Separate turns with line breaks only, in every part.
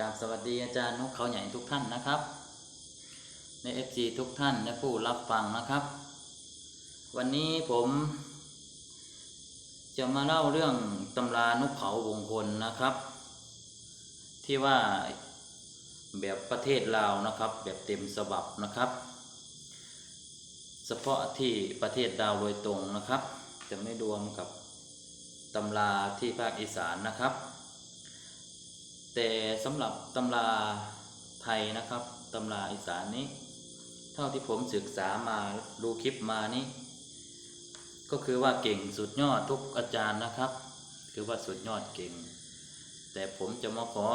กราบสวัสดีอาจารย์นกเขาใหญ่ทุกท่านนะครับ ใน FC ทุกท่านและผู้รับฟังนะครับ วันนี้ผมจะมาเล่าเรื่องตำรานกเขาวงพลนะครับ ที่ว่าแบบประเทศลาวนะครับ แบบเต็มฉบับนะครับ เฉพาะที่ประเทศดาวโดยตรงนะครับ จะไม่รวมกับตำราที่ภาคอีสานนะครับ แต่สำหรับตำราไทยนะครับตำราอีสานนี้ เท่าที่ผมศึกษามาดูคลิปมานี้ ก็คือว่าเก่งสุดยอดทุกอาจารย์นะครับ คือว่าสุดยอดเก่ง แต่ผมจะมาขอ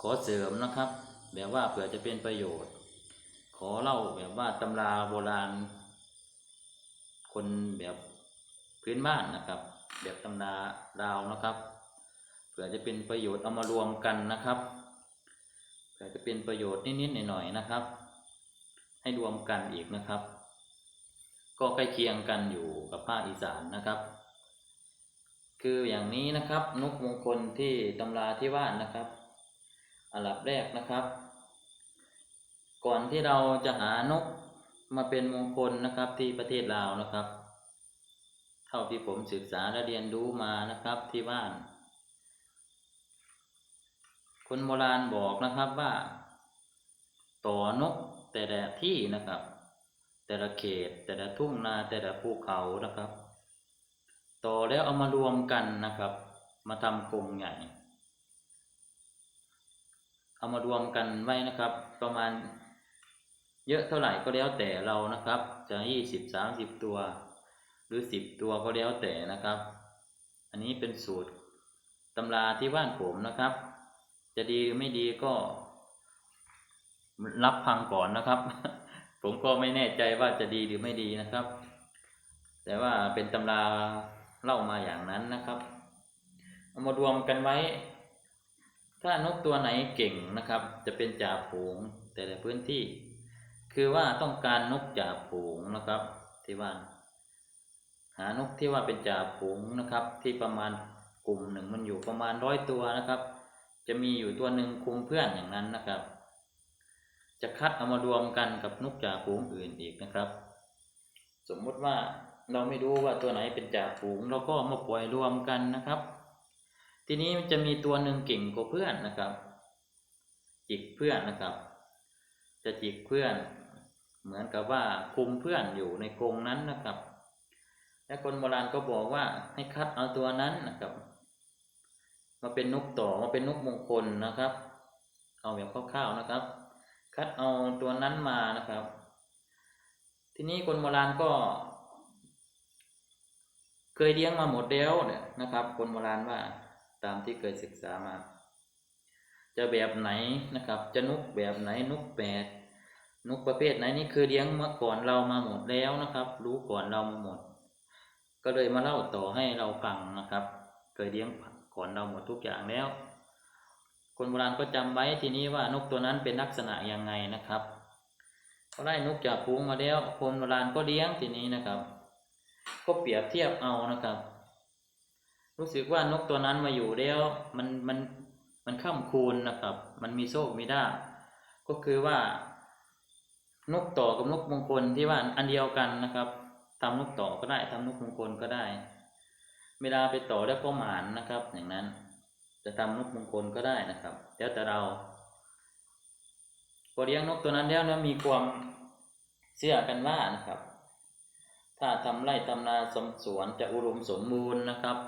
ขอเสริมนะครับ แบบว่าเผื่อจะเป็นประโยชน์ ขอเล่าแบบว่าตำราโบราณ คนแบบพื้นบ้านนะครับ แบบตำราดาวนะครับ ผื่อจะเป็นประโยชน์เอามารวมกันนะครับเผื่อจะเป็นประโยชน์นิดๆหน่อยๆนะครับ ให้รวมกันอีกนะครับ ก็ใกล้เคียงกันอยู่กับภาคอีสานนะครับ คืออย่างนี้นะครับนกมงคลที่ตำราที่ว่านนะครับอันดับแรกนะครับ ก่อนที่เราจะหานกมาเป็นมงคลนะครับที่ประเทศลาวนะครับ เท่าที่ผมศึกษาและเรียนรู้มานะครับที่บ้าน คนโบราณบอกนะครับว่า ต่อนกแต่ละที่นะครับ แต่ละเขต แต่ละทุ่งนาแต่ละภูเขานะครับ ต่อแล้วเอามารวมกันนะครับ มาทำกรงใหญ่ เอามารวมกันไว้นะครับ ประมาณเยอะเท่าไหร่ก็แล้วแต่เรานะครับ จะยี่สิบสามสิบตัว หรือสิบตัวก็แล้วแต่นะครับ อันนี้เป็นสูตรตำราที่บ้านผมนะครับ จะดีหรือไม่ดีก็รับฟังก่อนนะครับ ผมก็ไม่แน่ใจว่าจะดีหรือไม่ดีนะครับ แต่ว่าเป็นตำราเล่ามาอย่างนั้นนะครับเอามารวมกันไว้ ถ้านกตัวไหนเก่งนะครับ จะเป็นจ่าฝูงแต่ละพื้นที่ คือว่าต้องการนกจ่าฝูงนะครับ ที่ว่าหานกที่ว่าเป็นจ่าฝูงนะครับ ที่ประมาณกลุ่มหนึ่งมันอยู่ประมาณร้อยตัวนะครับ จะมีอยู่ตัวหนึ่งคุมเพื่อนอย่างนั้นนะครับ จะคัดเอามารวมกันกับนกจ่าฝูงอื่นอีกนะครับ สมมุติว่าเราไม่รู้ว่าตัวไหนเป็นจ่าฝูงเราก็มาปล่อยรวมกันนะครับ ทีนี้จะมีตัวหนึ่งเก่งกว่าเพื่อนนะครับ จิกเพื่อนนะครับ จะจิกเพื่อน เหมือนกับว่าคุมเพื่อนอยู่ในกรงนั้นนะครับ และคนโบราณก็บอกว่าให้คัดเอาตัวนั้นนะครับ มาเป็นนกต่อมาเป็นนกมงคลนะครับ เอาแบบคร่าวๆนะครับ คัดเอาตัวนั้นมานะครับ ทีนี้คนโบราณก็ เคยเลี้ยงมาหมดแล้วเนี่ยนะครับ คนโบราณว่าตามที่เคยศึกษามา จะแบบไหนนะครับ จะนกแบบไหนนกแปดนกประเภทไหนนี่คือเลี้ยงมาก่อนเรามาหมดแล้วนะครับ รู้ก่อนเรามาหมด ก็เลยมาเล่าต่อให้เราฟังนะครับ เคยเลี้ยง อนเราหมดทุกอย่างแล้ว คนโบราณก็จำไว้ทีนี้ว่านกตัวนั้นเป็นลักษณะยังไงนะครับเขาได้นกจากพุงมาแล้วคนโบราณก็เลี้ยงทีนี้นะครับ ก็เปรียบเทียบเอานะครับ รู้สึกว่านกตัวนั้นมาอยู่แล้วมันมันมันข้ามคูณนะครับ มันมีโชคมีลาก็คือว่านกต่อกับนกมงคลที่ว่าอันเดียวกันนะครับทำนกต่อก็ได้ทำนกมงคลก็ได้ เวลาไปต่อแล้วก็หมานนะครับ อย่างนั้น จะทำนกมงคลก็ได้นะครับ แล้วแต่เราพอเลี้ยงนกตัวนั้นแล้วนี่ยมีความเชื่อกันว่านะครับ ถ้าทำไร่ทำนาสมสวนจะอุดมสมบูรณ์นะครับ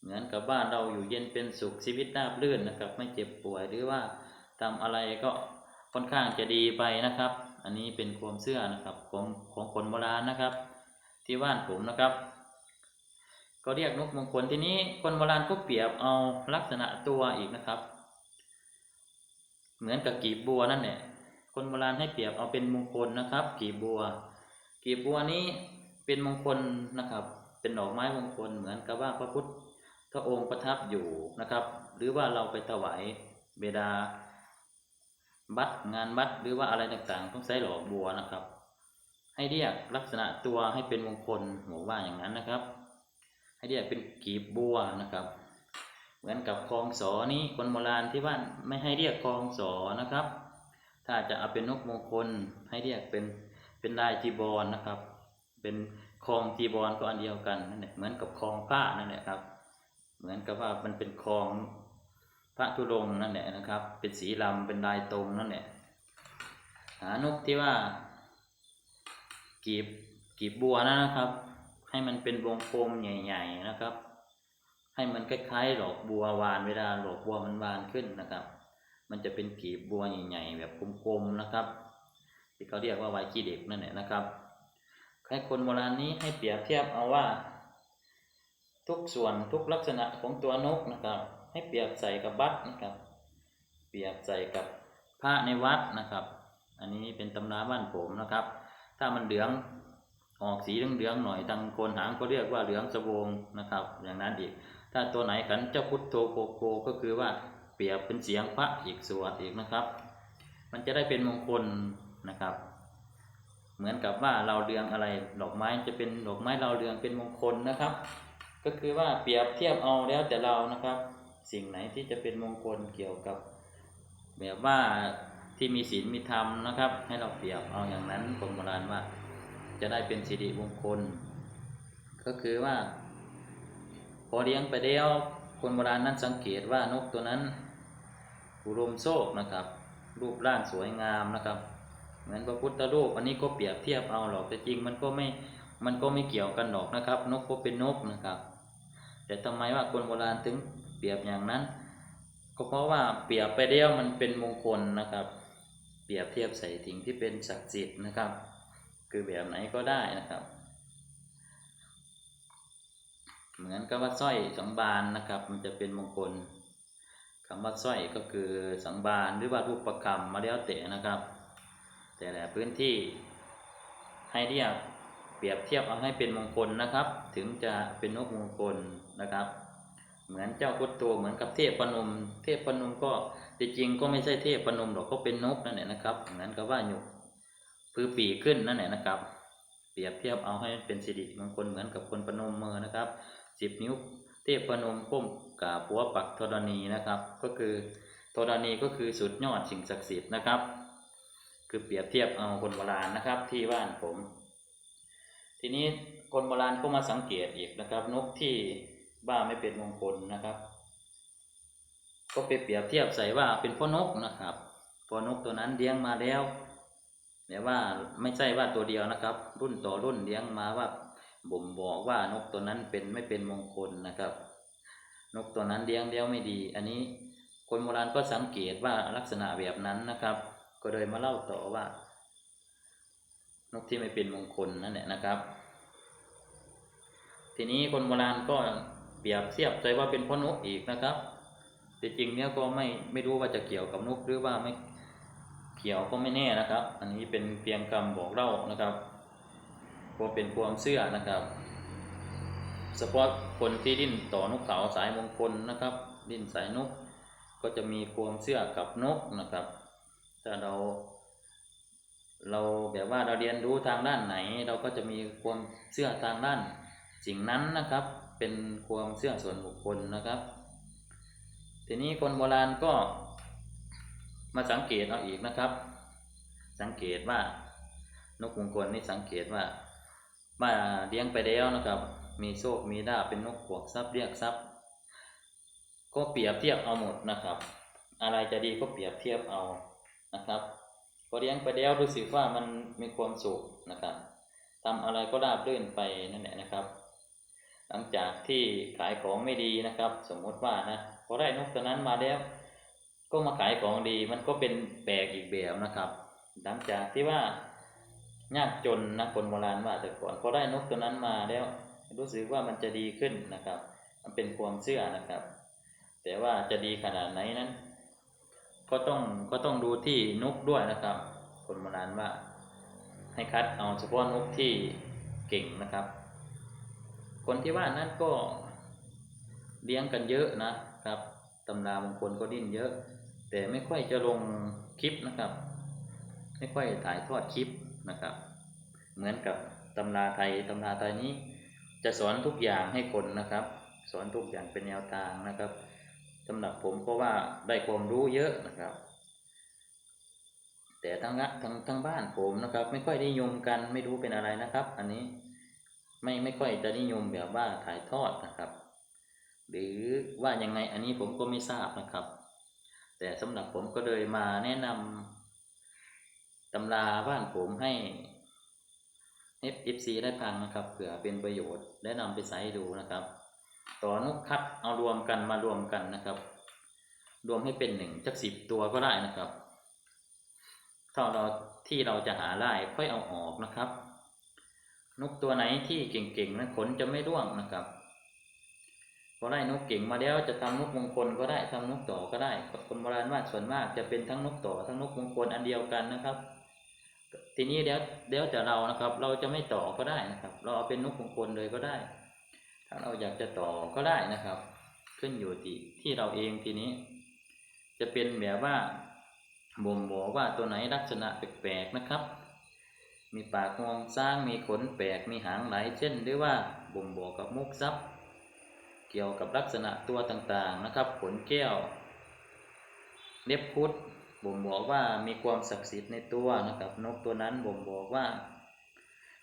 เหมือนกับบ้านเราอยู่เย็นเป็นสุขชีวิตราบรื่นนะครับ ไม่เจ็บป่วยหรือว่าทำอะไรก็ค่อนข้างจะดีไปนะครับ อันนี้เป็นความเชื่อนะครับของของคนโบราณนะครับ ที่บ้านผมนะครับ ก็เรียกนกมงคลทีนี้คนโบราณก็เปรียบเอาลักษณะตัวอีกนะครับ เหมือนกับกีบบัวนั่นแหละคนโบราณให้เปรียบเอาเป็นมงคลนะครับ กีบบัว กีบบัวนี้เป็นมงคลนะครับ เป็นดอกไม้มงคลเหมือนกับว่าพระพุทธองค์ประทับอยู่นะครับ หรือว่าเราไปถวายเบดาบัตรงานบัตรหรือว่าอะไรต่างๆ ต้องใช้ดอกบัวนะครับ ให้เรียกลักษณะตัวให้เป็นมงคลหมูว่าอย่างนั้นนะครับ ให้เรียกเป็นกีบบัวนะครับ เหมือนกับคลองสอนี้คนโบราณที่บ้านไม่ให้เรียกคลองสอนะครับ ถ้าจะเอาเป็นนกมงคลให้เรียกเป็นเป็นลายจีบอลนะครับ เป็นคลองจีบอลก็อันเดียวกันนั่นแหละเหมือนกับคลองผ้านั่นแหละครับ เหมือนกับว่ามันเป็นคลองพระธุดงนั่นแหละนะครับ เป็นสีลำเป็นลายตรงนั่นแหละหานกที่ว่ากีบกีบบัวนะครับ ให้มันเป็นวงกลมใหญ่ ๆนะครับ ให้มันคล้ายๆดอกบัววานเวลาดอกบัวมันวานขึ้นนะครับ มันจะเป็นกีบบัวใหญ่ๆแบบกลมๆนะครับ ที่เขาเรียกว่าไวกี้เด็กนั่นแหละนะครับให้คนโบราณนี้ให้เปรียบเทียบเอาว่า ทุกส่วนทุกลักษณะของตัวนกนะครับ ให้เปรียบใส่กับบัตรนะครับ เปรียบใส่กับพระในวัดนะครับ อันนี้เป็นตำราบ้านผมนะครับ ถ้ามันเหลือง ออกสีเหลืองๆหน่อยทางโคนหางก็เรียกว่าเหลืองสะบงนะครับ อย่างนั้นอีก ถ้าตัวไหนขันเจ้าพุทโธโกโกก็คือว่าเปรียบเป็นเสียงพระอีกส่วนอีกนะครับ มันจะได้เป็นมงคลนะครับ เหมือนกับว่าเราเรืองอะไรดอกไม้จะเป็นดอกไม้เราเรืองเป็นมงคลนะครับ ก็คือว่าเปรียบเทียบเอาแล้วแต่เรานะครับ สิ่งไหนที่จะเป็นมงคลเกี่ยวกับแบบว่าที่มีศีลมีธรรมนะครับ ให้เราเปรียบเอาอย่างนั้นคนโบราณว่า จะได้เป็นสิริมงคล ก็คือว่า พอเลี้ยงไปแล้วคนโบราณนั้นสังเกตว่านกตัวนั้นอุดมโชคนะครับ รูปร่างสวยงามนะครับเหมือนพระพุทธรูปอันนี้ก็เปรียบเทียบเอาหรอกแต่จริงมันก็ไม่มันก็ไม่เกี่ยวกันหรอกนะครับ นกก็เป็นนกนะครับ แต่ทำไมว่าคนโบราณถึงเปรียบอย่างนั้น ก็เพราะว่าเปรียบไปแล้วมันเป็นมงคลนะครับ เปรียบเทียบใส่สิ่งที่เป็นศักดิ์สิทธิ์นะครับ คือแบบไหนก็ได้นะครับ เหมือนกับว่าสร้อยสังบานนะครับ มันจะเป็นมงคลคำว่าสร้อยก็คือสังบานหรือว่ารูปประคำมาแล้วแต่นะครับ แต่ละพื้นที่ให้เรียกเปรียบเทียบเอาให้เป็นมงคลนะครับ ถึงจะเป็นนกมงคลนะครับ เหมือนเจ้าพุทโธเหมือนกับเทพปนม เทพปนมก็จริงก็ไม่ใช่เทพปนมหรอกก็เป็นนกนั่นแหละนะครับเหมือนกับว่าหยก พือปีกขึ้นนั่นแหละนะครับ เปรียบเทียบเอาให้เป็นสิริมงคลเหมือนกับคนปนมมือนะครับสิบนิ้วเทพปนมก้มกราบหัวปักธรณีนะครับ ก็คือธรณีก็คือสุดยอดสิ่งศักดิ์สิทธิ์นะครับ คือเปรียบเทียบเอาคนโบราณนะครับ ที่บ้านผม ทีนี้คนโบราณก็มาสังเกตอีกนะครับ นกที่บ้าไม่เป็นมงคลนะครับ ก็ไปเปรียบเทียบใส่ว่าเป็นพ่อนกนะครับพ่อนกตัวนั้นเลี้ยงมาแล้ว แต่ว่าไม่ใช่ว่าตัวเดียวนะครับ รุ่นต่อรุ่นเลี้ยงมาว่าบ่มบอกว่านกตัวนั้นเป็นไม่เป็นมงคลนะครับ นกตัวนั้นเลี้ยงแล้วไม่ดี อันนี้คนโบราณก็สังเกตว่าลักษณะแบบนั้นนะครับ ก็เลยมาเล่าต่อว่า นกที่ไม่เป็นมงคลนั่นแหละนะครับ ทีนี้คนโบราณก็เปรียบเทียบใจว่าเป็นพ่อนกอีกนะครับแต่จริงเนี่ยก็ไม่ไม่รู้ว่าจะเกี่ยวกับนกหรือว่าไม่ เกี่ยวก็ไม่แน่นะครับ อันนี้เป็นเพียงคำบอกเล่านะครับก็เป็นความเชื่อนะครับเฉพาะคนที่ดิ้นต่อนกเขาสายมงคลนะครับ ดิ้นสายนก ก็จะมีความเชื่อกับนกนะครับ ถ้าเรา เราแบบว่าเราเรียนรู้ทางด้านไหน เราก็จะมีความเชื่อทางด้านสิ่งนั้นนะครับ เป็นความเชื่อส่วนบุคคลนะครับ ทีนี้คนโบราณก็ มาสังเกตเอาอีกนะครับ สังเกตว่านกมงคลนี่สังเกตว่าว่าเลี้ยงไปแล้วนะครับ มีโชคมีลาเป็นนกขวกทรัพย์เรียกทรัพย์ ก็เปรียบเทียบเอาหมดนะครับ อะไรจะดีก็เปรียบเทียบเอานะครับพอเลี้ยงไปแล้วรู้สึกว่ามันมีความสุขนะครับทำอะไรก็ราบรื่นไปนั่นแหละนะครับ หลังจากที่ขายของไม่ดีนะครับ สมมติว่านะพอได้นกตัวนั้นมาแล้ว ก็มาขายของดีมันก็เป็นแปลกอีกแบบนะครับหลังจากที่ว่ายากจนนะคนโบราณว่าแต่ก่อนพอได้นกตัวนั้นมาแล้ว รู้สึกว่ามันจะดีขึ้นนะครับ มันเป็นความเชื่อนะครับ แต่ว่าจะดีขนาดไหนนั้น ก็ต้องก็ต้องดูที่นกด้วยนะครับ คนโบราณว่า ให้คัดเอาเฉพาะนกที่เก่งนะครับ คนที่ว่านั้นก็เลี้ยงกันเยอะนะครับตำรามงคลก็ดิ้นเยอะ แต่ไม่ค่อยจะลงคลิปนะครับ ไม่ค่อยถ่ายทอดคลิปนะครับ เหมือนกับตำราไทยตำราไทยนี้ จะสอนทุกอย่างให้คนนะครับ สอนทุกอย่างเป็นแนวทางนะครับสำหรับผมเพราะว่าได้ความรู้เยอะนะครับ แต่ทั้งละทั้งทั้งบ้านผมนะครับ ไม่ค่อยนิยมกันไม่รู้เป็นอะไรนะครับ อันนี้ไม่ไม่ค่อยจะนิยมแบบว่าถ่ายทอดนะครับ หรือว่ายังไงอันนี้ผมก็ไม่ทราบนะครับ แต่สำหรับผมก็เลยมาแนะนำตำราบ้านผมให้ FC ได้ฟังนะครับเผื่อเป็นประโยชน์ได้นำไปใช้ดูนะครับ ต่อนกคัดเอารวมกันมารวมกันนะครับ รวมให้เป็นหนึ่งจักสิบตัวก็ได้นะครับถ้าเราที่เราจะหาได้ค่อยเอาออกนะครับ นกตัวไหนที่เก่งๆนะขนจะไม่ร่วงนะครับ พอได้นกเก่งมาแล้วจะทำนกมงคลก็ได้ทำนกต่อก็ได้คนโบราณว่าส่วนมากจะเป็นทั้งนกต่อทั้งนกมงคลอันเดียวกันนะครับ ทีนี้เดี๋ยวเดี๋ยวจะเรานะครับ เราจะไม่ต่อก็ได้นะครับ เราเอาเป็นนกมงคลเลยก็ได้ ถ้าเราอยากจะต่อก็ได้นะครับ ขึ้นอยู่ที่ที่เราเองทีนี้ จะเป็นแบบว่าบ่งบอกว่าตัวไหนลักษณะแปลกๆนะครับ มีปากงวงสร้างมีขนแปลกมีหางไหลเช่นหรือว่าบ่งบอกกับมุกซับ กี่ยวกับลักษณะตัวต่างๆนะครับขนแก้วเล็บพุดบ่งบอกว่ามีความศักดิ์สิทธิ์ในตัวนะครับ นกตัวนั้นบ่งบอกว่า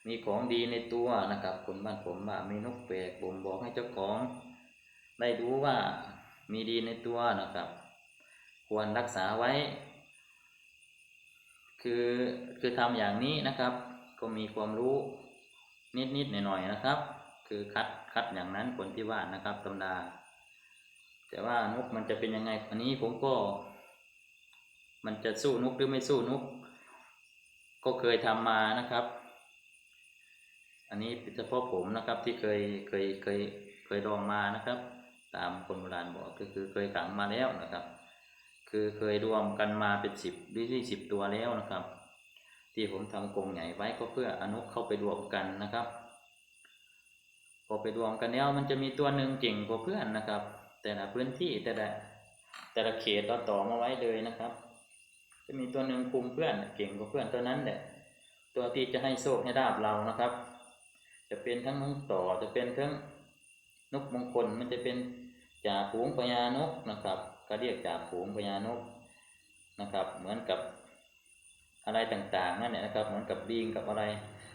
มีของดีในตัวนะครับคนบ้านผมว่ามีนกแปลกบ่งบอกให้เจ้าของ ได้รู้ว่ามีดีในตัวนะครับ ควรรักษาไว้ คือคือทำอย่างนี้นะครับ ก็มีความรู้นิดๆหน่อยๆนะครับ คือคัดคัดอย่างนั้นคนที่ว่านะครับตำราแต่ว่านกมันจะเป็นยังไงอันนี้ผมก็ มันจะสู้นกหรือไม่สู้นก ก็เคยทำมานะครับ อันนี้เฉพาะผมนะครับที่เคยเคยเคยเคยลองมานะครับ ตามคนโบราณบอกก็คือเคยขังมาแล้วนะครับ คือเคยรวมกันมาเป็นสิบหรือยี่สิบตัวแล้วนะครับ ที่ผมทำกรงใหญ่ไว้ก็เพื่ออนุเข้าไปรวมกันนะครับ พอไปรวมกันแล้วมันจะมีตัวหนึ่งเก่งกว่าเพื่อนนะครับ แต่ละพื้นที่แต่ละแต่ละเขตเราต่อมาไว้เลยนะครับ จะมีตัวหนึ่งคุมเพื่อนเก่งกว่าเพื่อนตัวนั้นแหละตัวที่จะให้โชคให้ลาบเรานะครับ จะเป็นทั้งนกต่อจะเป็นทั้งนกมงคลมันจะเป็นจ่าฝูงพญานกนะครับ ก็เรียกจ่าฝูงพญานกนะครับ เหมือนกับอะไรต่างๆนั่นแหละนะครับ เหมือนกับลิงกับอะไร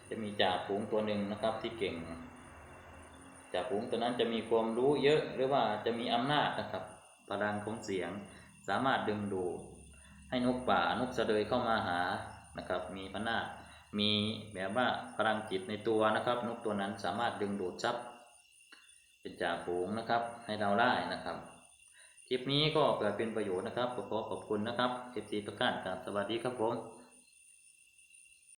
จะมีจ่าฝูงตัวหนึ่งนะครับที่เก่ง จ่าฝูงตัวนั้นจะมีความรู้เยอะหรือว่าจะมีอำนาจนะครับพลังของเสียง สามารถดึงดูดให้นกป่านกเสดยเข้ามาหานะครับ มีพนาถมีแบบว่าพลังจิตในตัวนะครับ นกตัวนั้นสามารถดึงดูดทรัพย์เป็นจ่าฝูงนะครับ ให้เราได้นะครับคลิปนี้ก็เกิดเป็นประโยชน์นะครับขอขอบคุณนะครับเอฟซีทุกท่านครับสวัสดีครับผม